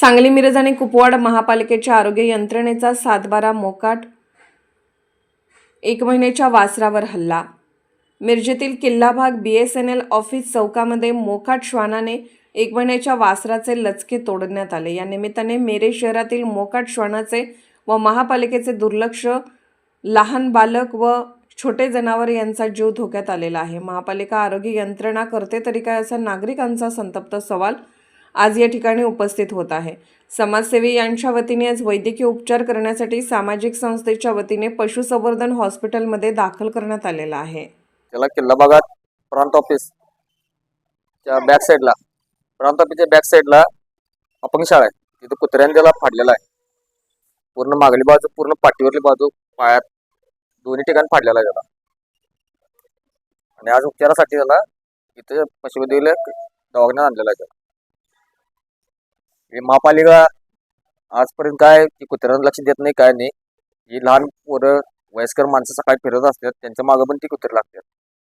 सांगली मिरज आणि कुपवाड महापालिकेच्या आरोग्य यंत्रणेचा सातबारा मोकाट एक महिन्याच्या वासरावर हल्ला. मिरजेतील किल्ला भाग B S N L office चौकामध्ये मोकाट श्वानाने एक महिन्याच्या वासराचे लचके तोडण्यात आले. या निमित्ताने मेरे शहरातील मोकाट श्वानाचे व महापालिकेचे दुर्लक्ष लहान बालक व छोटे जनावर यांचा जीव धोक्यात आलेला आहे. महापालिका आरोग्य यंत्रणा करते तरी काय असा नागरिकांचा संतप्त सवाल? आज या ठिकाणी उपस्थित होत आहे. समाजसेवी यांच्या वतीने आज वैद्यकीय उपचार करण्यासाठी सामाजिक संस्थेच्या वतीने पशुसंवर्धन हॉस्पिटलमध्ये दाखल करण्यात आलेला आहे. त्याला किल्ला भागात प्रांत ऑफिस बॅक साईडला प्रांत ऑफिसच्या बॅक साईडला अपंग शाळा आहे. तिथे कुत्र्याने त्याला फाडलेला आहे. पूर्ण मागली बाजू पूर्ण पाठीवरली बाजू पायात दोन्ही ठिकाणी फाडलेला आहे त्याला. आणि आज उपचारासाठी त्याला इथे पशुवैद्यकीय दवाखान्यात आणलेला आहे महापालिका आजपर्यंत काय की कुत्र्यांना लक्ष देत नाही काय नाही. ही लहान पोरं वयस्कर माणसं सकाळी फिरत असतात त्यांच्या मागं पण ती कुत्रे लागतात.